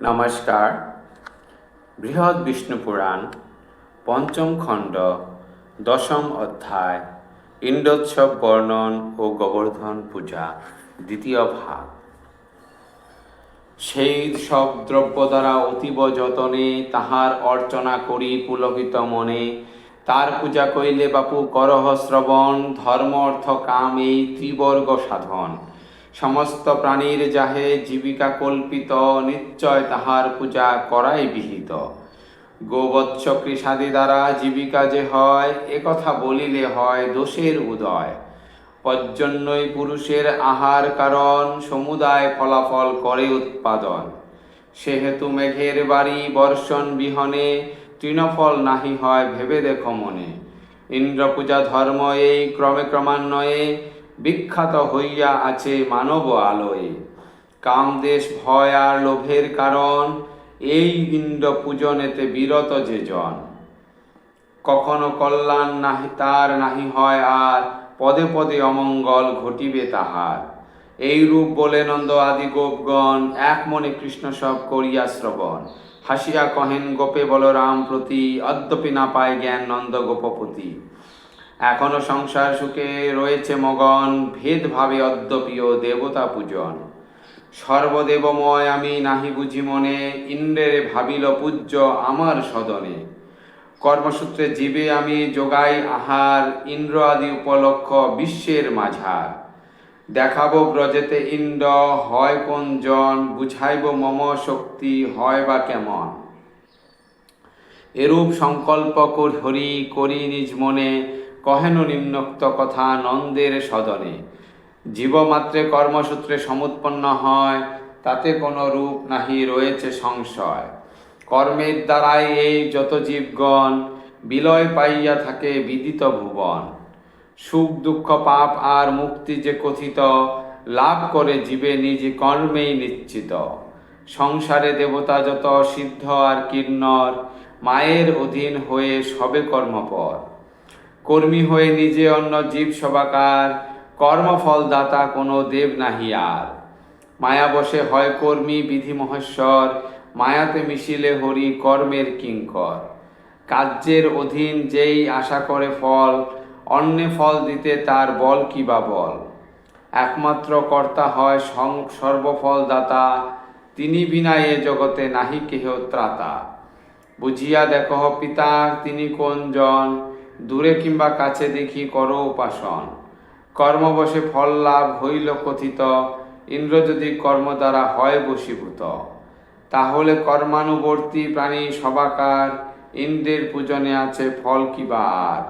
নমস্কার বৃহৎ বিষ্ণু পুরাণ পঞ্চম খণ্ড, দশম অধ্যায় ইন্দ্রোৎসব বর্ণন ও গোবর্ধন পূজা, দ্বিতীয় ভাগ। সেই সব দ্রব্য দ্বারা অতীব যতনে তাহার অর্চনা করি পুলকিত মনে তার পূজা কইলে বাপু করহ শ্রবণ ধর্ম অর্থ কাম এই ত্রিবর্গ সাধন। সমস্ত প্রাণীর যাহে জীবিকা কল্পিত, নিশ্চয় তাহার পূজা করাই বিহিত। গোবৎস কৃষাদি দ্বারা জীবিকা যে হয় একথা বলিলে হয় দোষের উদয়। পর্জন্যই পুরুষের আহার কারণ, সমুদায় ফলাফল করে উৎপাদন। সেহেতু মেঘের বাড়ি বর্ষণ বিহনে, তৃণফল নাহি হয় ভেবে দেখো মনে। ইন্দ্র পূজা ধর্ম এই ক্রমে ক্রমান্বয়ে বিখ্যাত হইয়া আছে মানব আলোয়। কামদেশ ভয় আর লোভের কারণ, এই ইন্দ্র পূজনেতে বিরত যে জন। কখনো কল্যাণ নাহি, তার নাহি হয় আর পদে পদে অমঙ্গল ঘটিবে তাহার। এই রূপ বলে নন্দ আদি গোপগণ এক মনে কৃষ্ণ সব করিয়া শ্রবণ। হাসিয়া কহেন, গোপে বলরাম প্রতি, অদ্যপি না পায় জ্ঞান নন্দ গোপপতি। এখনও সংসার সুখে রয়েছে মগন, ভেদভাবে অদ্যপিও দেবতা পূজন সর্বদেবময় আমি নাহি বুঝি মনে, ইন্দ্রের ভাবিল পূজ্য আমার সদনে। কর্মসূত্রে জীবে আমি যোগাই আহার, ইন্দ্র আদি উপলক্ষ বিশ্বের মাঝার। দেখাবো ব্রজেতে ইন্দ্র, হয় কোন জন, বুঝাইব মম শক্তি, হয় বা কেমন। এরূপ সংকল্প হরি করি নিজ মনে কহেন নিম্নোক্ত কথা নন্দের সদনে। জীবমাত্রে কর্মসূত্রে সমুৎপন্ন হয়, তাতে কোনো রূপ নাহি রয়েছে সংশয়। কর্মের দ্বারাই এই যত জীবগণ বিলয় পাইয়া থাকে বিদিত ভুবন। সুখ, দুঃখ, পাপ আর মুক্তি যে কথিত, লাভ করে জীবে নিজ কর্মেই নিশ্চিত। সংসারে দেবতা যত সিদ্ধ আর কিন্নর মায়ের অধীন হয়ে সবে কর্মপর। কর্মী হয়ে নিজে অন্য জীব সবাকার কর্মফল দাতা কোনো দেব নাহি আর। মায়া বসে হয় কর্মী বিধি মহেশ্বর, মায়াতে মিশিলে হরি কর্মের কিঙ্কর। কার্যের অধীন যেই আশা করে ফল, অন্যে ফল দিতে তার বল কি বা বল? একমাত্র কর্তা হয় সং সর্বফল দাতা তিনি বিনা এ জগতে নাহি কেহ ত্রাতা। বুঝিয়া দেখহ পিতা, তিনি কোন জন দূরে কিংবা কাছে দেখি করো উপাসন। কর্মবশে ফল লাভ হইল কথিত, ইন্দ্র যদি কর্ম দ্বারা হয় বশীভূত। তাহলে কর্মানুবর্তী প্রাণী সবাকার, ইন্দ্রের পূজনে আছে ফল কিবা আর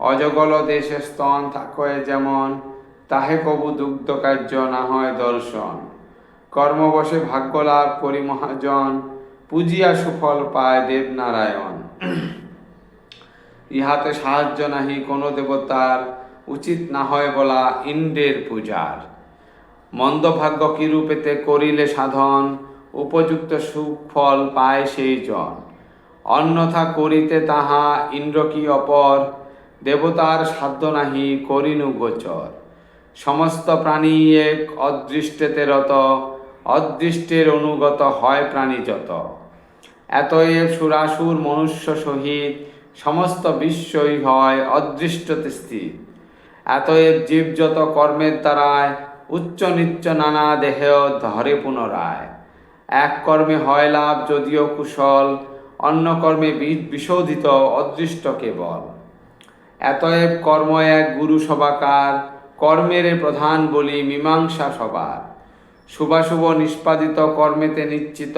অজগল দেশে স্তন থাকয়ে যেমন, তাহে কবু দুগ্ধ কার্য না হয় দর্শন। কর্মবশে ভাগ্য লাভ করি মহাজন, পূজিয়া সুফল পায় দেবনারায়ণ। ইহাতে সাহায্য নাহি কোনো দেবতার, উচিত না হয় বলা ইন্দ্রের পূজার। মন্দভাগ্য কিরূপেতে করিলে সাধন, উপযুক্ত সুফল পায় সেই জন। অন্যথা করিতে তাহা ইন্দ্র কি অপর, দেবতার সাধ্য নাহি করিনু গোচর। সমস্ত প্রাণী এক অদৃষ্টেতে রত অদৃষ্টের অনুগত হয় প্রাণী যত। এতএব সুরাসুর মনুষ্য সহিত সমস্ত বিশ্বই হয় অদৃষ্টতে স্থির এতএব জীব যত কর্মের দ্বারায় উচ্চ নিচ্চ নানা দেহ ধরে পুনরায়। এক কর্মে হয় লাভ যদিও কুশল, অন্য কর্মে বিশোধিত অদৃষ্ট কেবল। এতএব কর্ম এক গুরু সভাকার, কর্মের প্রধান বলি মীমাংসা সবার। শুভাশুভ নিষ্পাদিত কর্মেতে নিশ্চিত,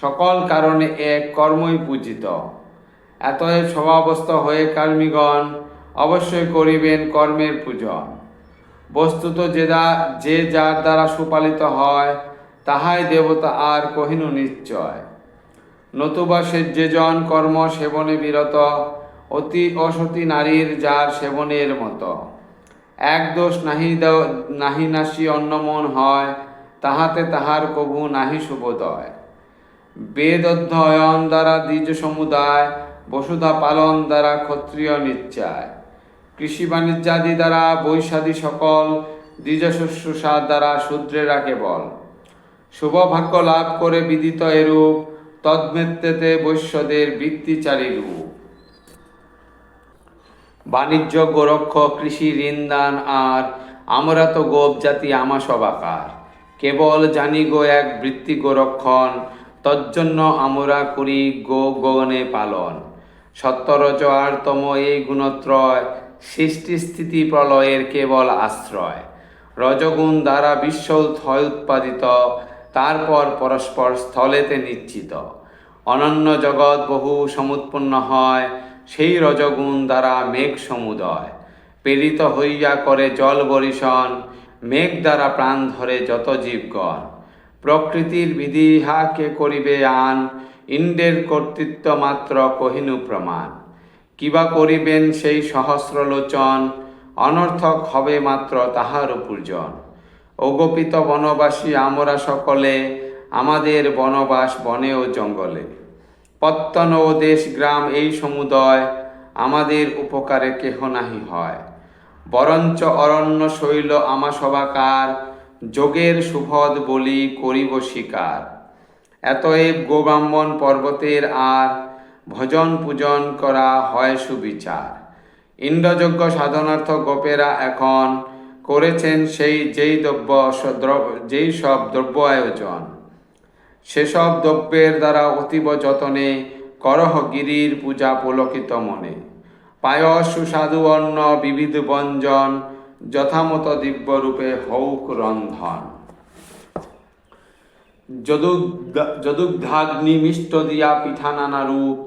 সকল কারণে এক কর্মই পূজিত। এতএব স্বভাবস্থ হয়ে কর্মীগণ অবশ্যই করিবেন কর্মের পূজন। বস্তুত যে যে যার দ্বারা সুপালিত হয়, তাহাই দেবতা আর কহিনু নিশ্চয়। নতুবা সে যে জন কর্ম সেবনে বিরত, অতি অসতী নারীর যার সেবনের মতো। এক দোষ নাহি নাহি নাসি অন্নমন হয়, তাহাতে তাহার কভু নাহি শুভোদয়। বেদ অধ্যয়ন দ্বারা দ্বিজ সমুদায় বসুধা পালন দ্বারা ক্ষত্রিয় নিচ্ছায়। কৃষি বাণিজ্যাদি দ্বারা বৈশাদি সকল দ্বিজ শুশ্রূষা দ্বারা শূদ্রেরা কেবল শুভভাগ্য লাভ করে বিদিত এরূপ, তদ্মেত্তেতে বৈশ্যদের বৃত্তিচারী রূপ। বাণিজ্য, গোরক্ষ, কৃষি ঋণদান আর আমরা তো গোপ জাতি আমা সবাকার। কেবল জানি গো এক বৃত্তি গোরক্ষণ, তজ্জন্য আমরা করি গো গগনে পালন। সত্তরজ আরতম এই গুণত্রয় সৃষ্টি স্থিতি প্রলয়ের কেবল আশ্রয়। রজগুণ দ্বারা বিশ্ব থয় উৎপাদিত, তারপর পরস্পর স্থলেতে নিশ্চিত। অনন্য জগৎ বহু সমুৎপন্ন হয়, সেই রজগুণ দ্বারা মেঘ সমুদয়। প্রেরিত হইয়া করে জল বরিশন, মেঘ দ্বারা প্রাণ ধরে যত জীবগণ। প্রকৃতির বিধি ইহাকে করিবে আন ইন্দ্রের কর্তৃত্ব মাত্র কহিনু প্রমাণ। কিবা করিবেন সেই সহস্রলোচন? অনর্থক হবে মাত্র তাহার পূর্জন অগোপিত বনবাসী আমরা সকলে, আমাদের বনবাস বনে ও জঙ্গলে। পত্তন ও দেশ গ্রাম এই সমুদয় আমাদের উপকারে কেহ নাহি হয়। বরঞ্চ অরণ্য শৈল আমা সবাকার যোগের সুভদ বলি করিব শিকার এতএব গোব্রাহ্মণ পর্বতের আর ভজন পূজন করা হয় সুবিচার। ইন্দ্রযজ্ঞ সাধনার্থ গোপেরা এখন করেছেন সেই যেই দ্রব্য যেই সব দ্রব্য আয়োজন। সেসব দ্রব্যের দ্বারা অতীব যতনে করহ গিরির পূজা পুলকিত মনে। পায়স, সুস্বাদু অন্ন, বিবিধ ব্যঞ্জন, যথামত দিব্যরূপে হৌক রন্ধন। যদুগ্ধাগ্নি মিষ্ট দিয়া পিঠা নানা রূপ,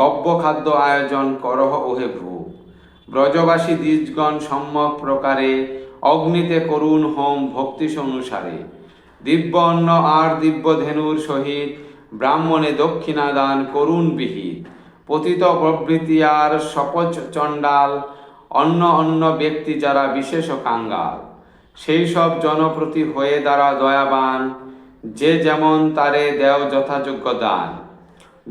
গব্য খাদ্য আয়োজন করহ ওহে ভূ ব্রজবাসী দ্বিজগণ সম্যক প্রকারে অগ্নিতে করুণ হোম ভক্তি অনুসারে। দিব্য অন্ন আর দিব্য ধেনুর সহিত ব্রাহ্মণে দক্ষিণা দান করুণ বিহিত। পতিত প্রভৃতি আর সপচ চণ্ডাল, অন্য অন্য ব্যক্তি যারা বিশেষ কাঙ্গাল। সেই সব জনপ্রতি হয়ে দ্বারা দয়াবান যে যেমন তারে দেও যথাযোগ্য দান।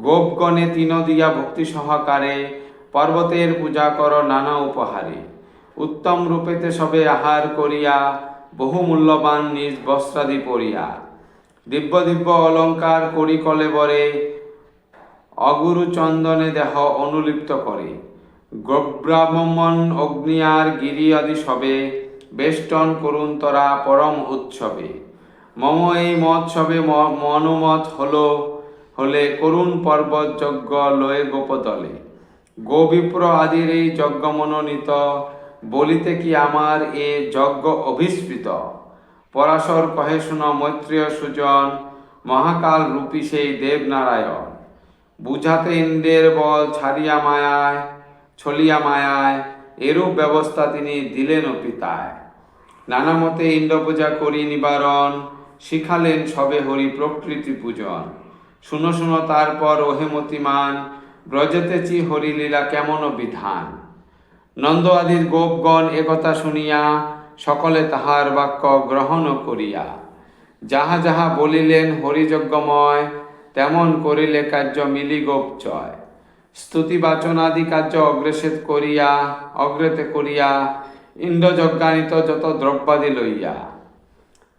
গোপগণে তিন দিয়া ভক্তি সহকারে পর্বতের পূজা কর নানা উপহারে। উত্তম রূপেতে সবে আহার করিয়া বহু মূল্যবান নিজ বস্ত্রাদি পরিয়া। দিব্য দিব্য অলঙ্কার করি কলে বরে, অগুরু চন্দনে দেহ অনুলিপ্ত করে। গোব্রাহ্মণ অগ্নিয়ার গিরি আদি সবে বেষ্টন করুন তরা পরম উৎসবে। মম এই মৎসবে মনোমত হলো, হলে করুণ পর্বত যজ্ঞ লয়ে গোপদলে। গোবিপ্র আদির এই যজ্ঞ মনোনীত, বলিতে কি আমার এ যজ্ঞ অভিস্পৃত পরাশর কহে শুন মৈত্রীয় সুজন, মহাকাল রূপী সেই দেবনারায়ণ। বুঝাতে ইন্দ্রের বল ছাড়িয়া মায়ায়, ছলিয়া মায়ায়, এরূপ ব্যবস্থা তিনি দিলেন পিতায়। নানা মতে ইন্দ্র পূজা করি নিবারণ শিখালেন সবে হরি প্রকৃতি পূজন। শুনো শুনো তারপর ওহেমতিমান ব্রজতেচি হরিলীলা কেমন বিধান? নন্দ আদির গোপগণ একথা শুনিয়া, সকলে তাহার বাক্য গ্রহণ করিয়া, যাহা যাহা বলিলেন হরিযজ্ঞময়, তেমন করিলে কার্য মিলি গোপচয় স্তুতি বাচনাদি কার্য অগ্রেসেত করিয়া, অগ্রেতে করিয়া, ইন্দ্রযজ্ঞানিত যত দ্রব্যাদি লইয়া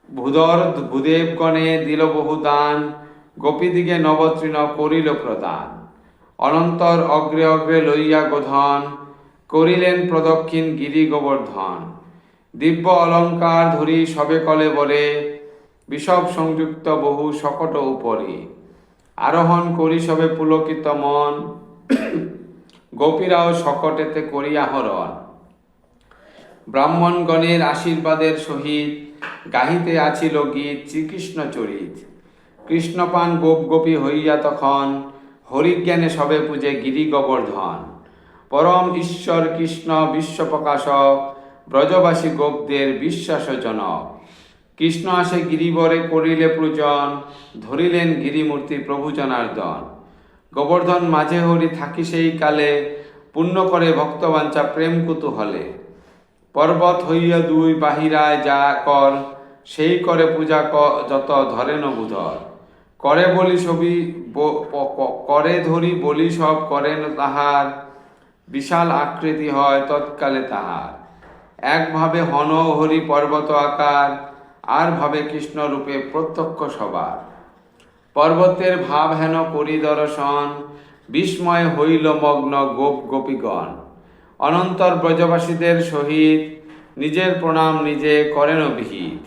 ভূধর ভূদেবগণে দিল বহু দান, গোপীদিগে নবতৃণ করিল প্রদান। অনন্তর অগ্রে অগ্রে লইয়া গোধন, করিলেন প্রদক্ষিণ গিরি গোবর্ধন। দিব্য অলঙ্কার ধরি সবে কলে বলে, বিষব সংযুক্ত বহু শকট উপরে। আরোহণ করি সবে পুলকিত মন, গোপীরাও শকটেতে করিয়া হরণ। ব্রাহ্মণগণের আশীর্বাদের সহিত গাহিতে আছিল গীত, শ্রীকৃষ্ণ চরিত। কৃষ্ণপান গোপ গোপী হইয়া তখন হরিজ্ঞানে সবে পূজে গিরি গোবর্ধন। পরম ঈশ্বর কৃষ্ণ বিশ্বপ্রকাশক, ব্রজবাসী গোপদের বিশ্বাসজনক। কৃষ্ণ আসে গিরিবরে করিলে পূজন, ধরিলেন গিরিমূর্তি প্রভু জনার্দন। গোবর্ধন মাঝে হরি থাকি সেই কালে পূর্ণ করে ভক্তবাঞ্ছা প্রেম কুতুহলে। পর্বত হইয়া দুই বাহিরায় যা কর, সেই করে পূজা যত ধরেন বুধর করে বলি ছবি করে ধরি বলি সব করেন তাহার। বিশাল আকৃতি হয় তৎকালে তাহার। একভাবে হন হরি পর্বত আকার, আর ভাবে কৃষ্ণ রূপে প্রত্যক্ষ সবার। পর্বতের ভাব হেন করি দর্শন, বিস্ময় হইল মগ্ন গোপ গোপীগণ। অনন্তর ব্রজবাসীদের সহিত নিজের প্রণাম নিজে করেন বিহিত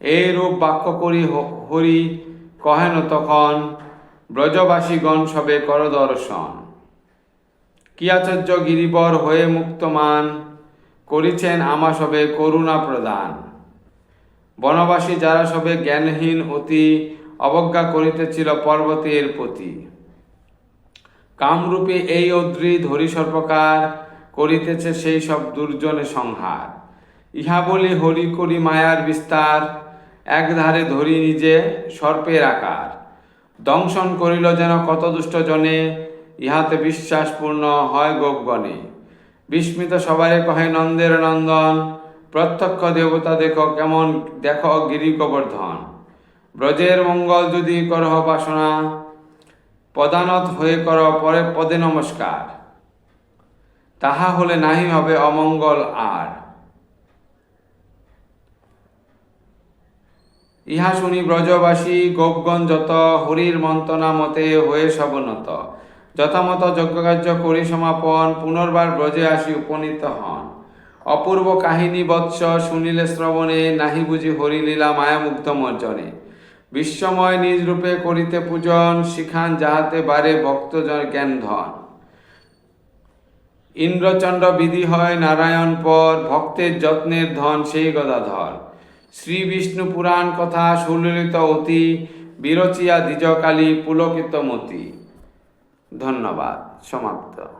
এই রূপ বাক্য করি হরি, কহেন তখন, ব্রজবাসীগণ সবে কর দর্শন। কি আচার্য গিরিবর হয়ে মুক্তমান, করিছেন আমা সবে করুণা প্রদান। বনবাসী যারা সবে জ্ঞানহীন অতি, অবজ্ঞা করিতেছিল পর্বতের প্রতি। কামরূপে এই অদ্রি ধরি হরিসর্পকার করিতেছে সেই সব দুর্জনে সংহার। ইহা বলি হরি করি মায়ার বিস্তার, একধারে ধরি নিজে সর্পের আকার। দংশন করিল যেন কত দুষ্ট জনে, ইহাতে বিশ্বাসপূর্ণ হয় গোপগণে। বিস্মিত সবারে কহে, নন্দের নন্দন, প্রত্যক্ষ দেবতা দেখো কেমন, দেখো গিরি গোবর্ধন ব্রজের মঙ্গল যদি করহ বাসনা পদানত হয়ে কর পরে পদে নমস্কার। তাহা হলে নাহি হবে অমঙ্গল আর। ইহা শুনি ব্রজবাসী গোপগণ যত হরির মন্ত্রণা মতে হয়ে সবনত। যথামত যজ্ঞকার্য করি সমাপন, পুনর্বার ব্রজে আসি উপনীত হন। অপূর্ব কাহিনী বৎস শুনিলে শ্রবণে, নাহি বুঝি হরিলীলা মায়ামুগ্ধ মর্জনে। বিশ্বময় নিজ রূপে করিতে পূজন, শিখান যাহাতে বারে ভক্তজন জ্ঞান ধন। ইন্দ্রচন্দ্র বিধি হয় নারায়ণ পর ভক্তের যত্নের ধন, সেই গদাধর। শ্রী বিষ্ণু পুরাণ কথা সুললিত অতি, বিরচিয়া দ্বিজকালী পুলকিত মতি। ধন্যবাদ। সমাপ্ত।